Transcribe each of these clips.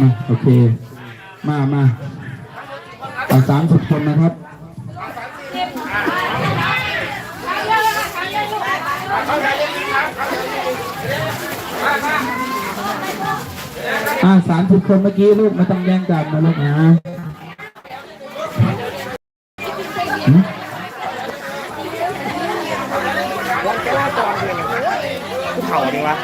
มาโอเค มามาเอาสามสิบคนนะครับอ่าสามสิบคนเมื่อกี้ลูกม่ต้องแย่งกันนะลูกนะเข่าดีวะ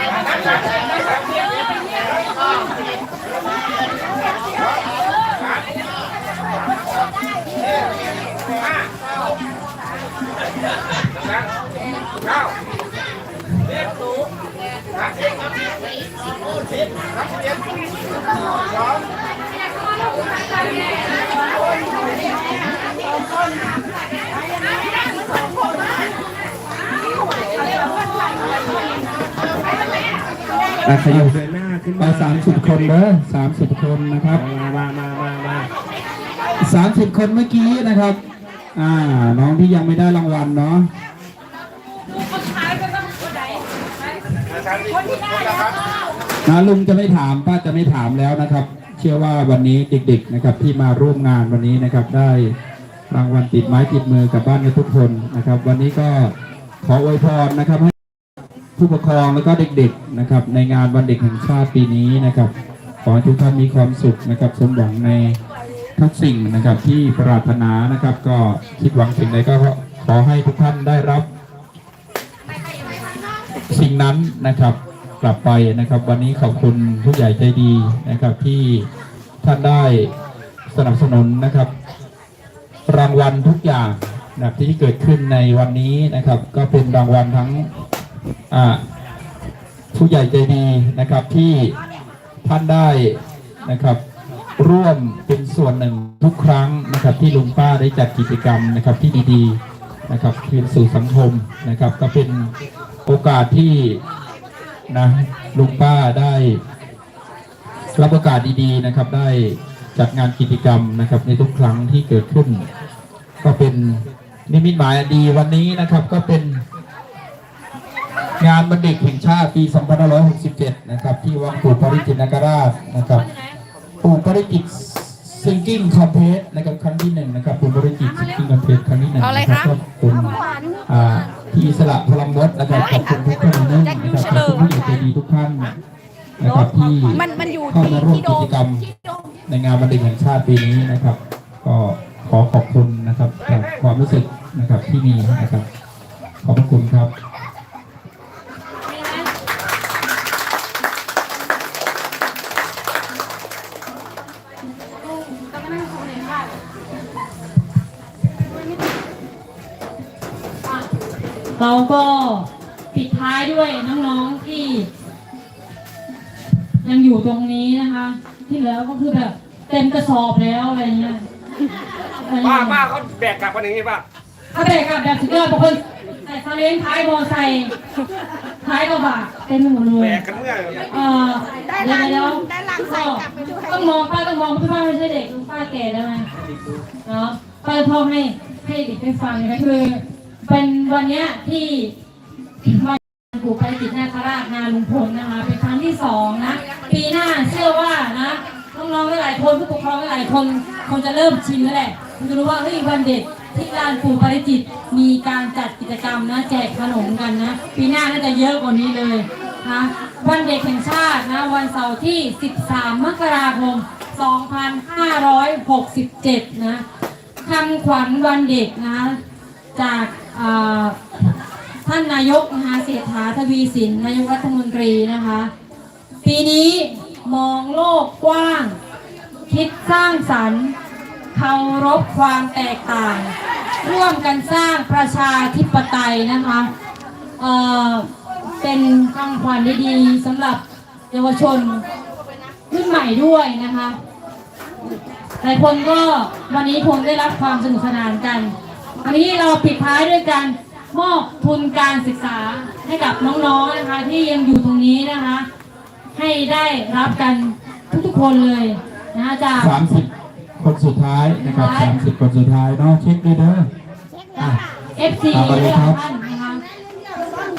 อะขยับเดินหน้าขึ้นมาสามสิบคนเด้อสามสิบคนนะครับ มามามามามาสามสิบคนเมื่อกี้นะครับ อ่า น้องที่ยังไม่ได้รางวัลเนาะ นะลุงจะไม่ถามป้าจะไม่ถามแล้วนะครับ เชื่อว่าวันนี้เด็กๆนะครับที่มาร่วมงานวันนี้นะครับ ได้รางวัลติดไม้ติดมือกลับบ้านกันทุกคนนะครับ วันนี้ก็ขออวยพรนะครับให้ผู้ปกครองแล้วก็เด็กๆนะครับ ในงานวันเด็กแห่งชาติปีนี้นะครับ ขอให้ทุกท่านมีความสุขนะครับ สมหวังในทุกสิ่งนะครับที่ปรารถนานะครับ ก็คิดหวังสิ่งใดก็ขอให้ทุกท่านได้รับ สิ่งนั้นนะครับกลับไปนะครับ วันนี้ขอบคุณผู้ใหญ่ใจดีนะครับที่ท่านได้สนับสนุนนะครับ รางวัลทุกอย่างนะที่เกิดขึ้นในวันนี้นะครับ ก็เป็นรางวัลทั้งผู้ใหญ่ใจดีนะครับที่ท่านได้นะครับ ร่วมเป็นส่วนหนึ่งทุกครั้งนะครับ ที่ลุงป้าได้จัดกิจกรรมนะครับที่ดีๆนะครับคืนสู่สังคมนะครับ ก็เป็น โอกาสที่นะลุงป้าได้รับโอกาสดีๆนะครับ ได้จัดงานกิจกรรมนะครับ ในทุกครั้งที่เกิดขึ้น ก็เป็นนิมิตหมายอันดีวันนี้นะครับก็เป็นงานบันเด็กแห่งชาติปี 2567 นะครับ ที่วังปู่ปริจิตนคราชนะครับปู่ปริจิตซิงกิ้งคอมเพสนะครับครั้งที่หนึ่งนะครับปู่ปริจิตซิงกิ้งคอมเพสครั้งที่หนึ่งนะครับก็คุณอ่า ที่สละพลังมดนะครับขอบคุณทุกท่านนะครับขอบคุณผู้ใหญ่ใจดีทุกท่านนะครับที่มันมันอยู่เข้าที่มาร่วมที่โดกิมจกรรม ที่โดม ในงานวันเด็กแห่งชาติปีนี้นะครับ ก็ขอขอบคุณนะครับจากความรู้สึกนะครับที่มีนะครับ ขอบพระคุณครับ เราก็ปิดท้ายด้วยน้องๆที่ ยังอยู่ตรงนี้นะคะ ที่เหลือก็คือแบบเต็มกระสอบแล้วอะไรเงี้ยอะไรป้าเงี้ยป้าเขาแบกกลับมาอย่างนี้ป่ะถ้าแบกกลับแบบสุดยอดบางคนใส่ซาเล้งท้ายมอไซค์ท้ายกระบะเต็มไปหมดเลแบยกกันเมื่อยเอ่อเดี๋ยวเดี๋ยวก็ต้องมองป้าต้องมองป้าไม่ใช่เด็กป้าแก่แล้วไงเนาะป้าจะท่องให้ให้เด็กได้ฟังนะคะคือ เป็นวันเนี้ยที่วันปู่ไปติดนาคราชนาลุงพลนะคะ เป็นครั้งที่สองนะ ปีหน้าเชื่อว่านะน้องๆหลายคนผู้ปกครองหลายคนคงจะเริ่มชินแล้วแหละคุณจะรู้ว่าเฮ้ยวันเด็กที่ลานปู่ปริจิตมีการจัดกิจกรรมนะแจกขนมกันนะ ปีหน้าน่าจะเยอะกว่านี้เลยนะวันเด็กแห่งชาตินะวันเสาร์ที่ 13 มกราคม 2567 นะคำขวัญวันเด็กนะ จาก ท่านนายกนะคะเศรษฐาทวีสินนายกรัฐมนตรีนะคะ ปีนี้มองโลกกว้าง คิดสร้างสรรค์เคารพความแตกต่าง ร่วมกันสร้างประชาธิปไตยนะคะเเป็นคำขวัญดีๆสำหรับเยาวชนรุ่นใหม่ด้วยนะคะหลายคนก็วันนี้คงได้รับความสนุกสนานกัน วันนี้เราปิดท้ายด้วยการมอบทุนการศึกษาให้กับน้องๆนะคะ ที่ยังอยู่ตรงนี้นะคะ ให้ได้รับกันทุกๆคนเลยนะคะจาก สามสิบคนสุดท้ายนะครับสามสิบคนสุดท้ายเนาะเช็คด้วยเด้ออะ FC เอาไปเลยครับ ท่านนะคะ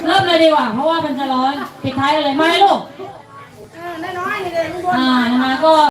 เริ่มเลยดีกว่า เพราะว่ามันจะร้อนปิดท้ายกันเลยไหมลูก น้อยๆนี่เลย อ่านะคะก็